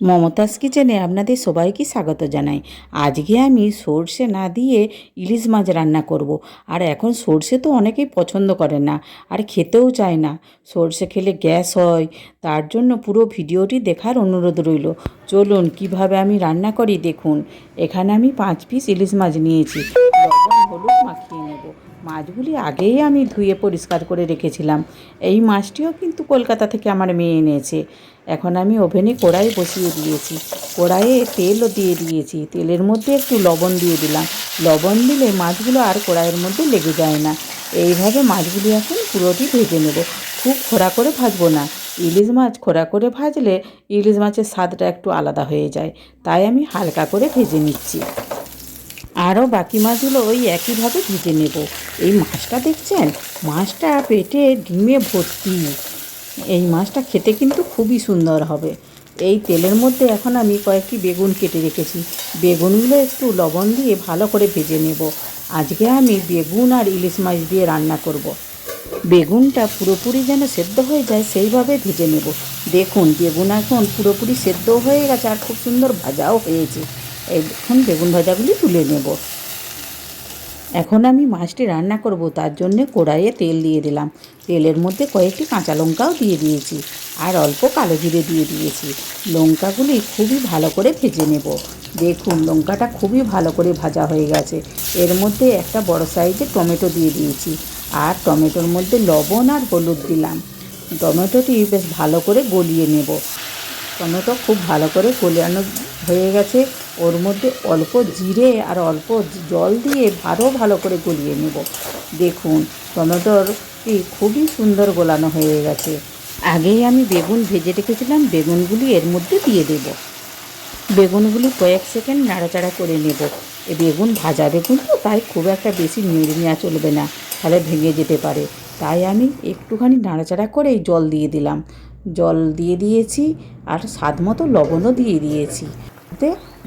মমতাজ কিচেনে আপনাদের সবাইকে স্বাগত জানাই। আজকে আমি সর্ষে না দিয়ে ইলিশ মাছ রান্না করব। আর এখন সর্ষে তো অনেকেই পছন্দ করে না, আর খেতেও চায় না। সর্ষে খেলে গ্যাস হয়, তার জন্য পুরো ভিডিওটি দেখার অনুরোধ রইল। চলুন কীভাবে আমি রান্না করি দেখুন। এখানে আমি পাঁচ পিস ইলিশ মাছ নিয়েছি। মাছগুলি আগেই আমি ধুয়ে পরিষ্কার করে রেখেছিলাম। এই মাছটিও কিন্তু কলকাতা থেকে আমার মেয়ে এনেছে। এখন আমি ওভেনে কড়াই বসিয়ে দিয়েছি। কড়াইয়ে তেলও দিয়ে দিয়েছি। তেলের মধ্যে একটু লবণ দিয়ে দিলাম। লবণ দিলে মাছগুলো আর কড়াইয়ের মধ্যে লেগে যায় না। এইভাবে মাছগুলি এখন পুরোটি ভেজে নেব। খুব খোড়া করে ভাজবো না। ইলিশ মাছ খোড়া করে ভাজলে ইলিশ মাছের স্বাদটা একটু আলাদা হয়ে যায়। তাই আমি হালকা করে ভেজে নিচ্ছি। আরও বাকি মাছগুলো ওই একইভাবে ভেজে নেব। এই মাছটা দেখছেন? মাছটা পেটে ডিমে ভর্তি। এই মাছটা খেতে কিন্তু খুবই সুন্দর হবে। এই তেলের মধ্যে এখন আমি কয়েকটি বেগুন কেটে রেখেছি। বেগুনগুলো একটু লবণ দিয়ে ভালো করে ভেজে নেব। আজকে আমি বেগুন আর ইলিশ মাছ দিয়ে রান্না করব। বেগুনটা পুরোপুরি যেন সেদ্ধ হয়ে যায় সেইভাবে ভেজে নেব। দেখুন, বেগুন এখন পুরোপুরি সেদ্ধ হয়ে গেছে আর খুব সুন্দর ভাজাও হয়েছে। এখন বেগুন ভাজাগুলি তুলে নেব। এখন আমি মাছটি রান্না করব, তার জন্যে কড়াইয়ে তেল দিয়ে দিলাম। তেলের মধ্যে কয়েকটি কাঁচা লঙ্কাও দিয়ে দিয়েছি, আর অল্প কালো জিরে দিয়ে দিয়েছি। লঙ্কাগুলি খুবই ভালো করে ভেজে নেব। দেখুন, লঙ্কাটা খুবই ভালো করে ভাজা হয়ে গেছে। এর মধ্যে একটা বড় সাইজের টমেটো দিয়ে দিয়েছি, আর টমেটোর মধ্যে লবণ আর হলুদ দিলাম। টমেটোটি বেশ ভালো করে গলিয়ে নেব। টমেটো খুব ভালো করে গলানো হয়ে গেছে। ওর মধ্যে অল্প জিরে আর অল্প জল দিয়ে আরও ভালো করে গলিয়ে নেব। দেখুন, টমেটোরটি খুবই সুন্দর গোলানো হয়ে গেছে। আগেই আমি বেগুন ভেজে রেখেছিলাম, বেগুনগুলি এর মধ্যে দিয়ে দেব। বেগুনগুলি কয়েক সেকেন্ড নাড়াচাড়া করে নেব। এ বেগুন, ভাজা বেগুন তো, তাই খুব একটা বেশি নেড়ে নেওয়া চলবে না, তাহলে ভেঙে যেতে পারে। তাই আমি একটুখানি নাড়াচাড়া করেই জল দিয়ে দিলাম। জল দিয়ে দিয়েছি আর স্বাদ মতো লবণও দিয়ে দিয়েছি।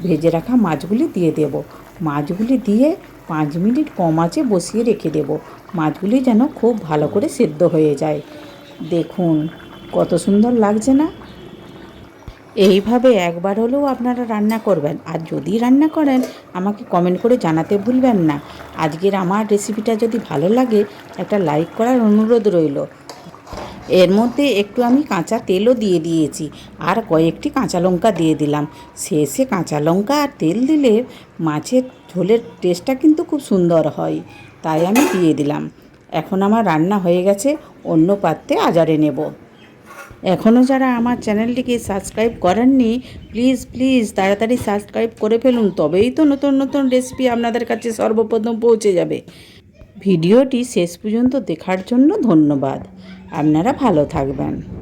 ভেজে রাখা মাছগুলি দিয়ে দেব। মাছগুলি দিয়ে পাঁচ মিনিট কম আঁচে বসিয়ে রেখে দেব। মাছগুলি যেন খুব ভালো করে সেদ্ধ হয়ে যায়। দেখুন, কত সুন্দর লাগছে না? এইভাবে একবার হলেও আপনারা রান্না করবেন। আর যদি রান্না করেন, আমাকে কমেন্ট করে জানাতে ভুলবেন না। আজকের আমার রেসিপিটা যদি ভালো লাগে, একটা লাইক করার অনুরোধ রইল। এর মধ্যে একটু আমি কাঁচা তেলও দিয়ে দিয়েছি আর কয়েকটি কাঁচা লঙ্কা দিয়ে দিলাম। শেষে কাঁচা লঙ্কা আর তেল দিলে মাছের ঝোলের টেস্টটা কিন্তু খুব সুন্দর হয়, তাই আমি দিয়ে দিলাম। এখন আমার রান্না হয়ে গেছে, অন্য পাত্রে আজারে নেব। এখনও যারা আমার চ্যানেলটিকে সাবস্ক্রাইব করেননি, প্লিজ প্লিজ তাড়াতাড়ি সাবস্ক্রাইব করে ফেলুন, তবেই তো নতুন নতুন রেসিপি আপনাদের কাছে সর্বপ্রথম পৌঁছে যাবে। ভিডিওটি শেষ পর্যন্ত দেখার জন্য ধন্যবাদ। আপনারা ভালো থাকবেন।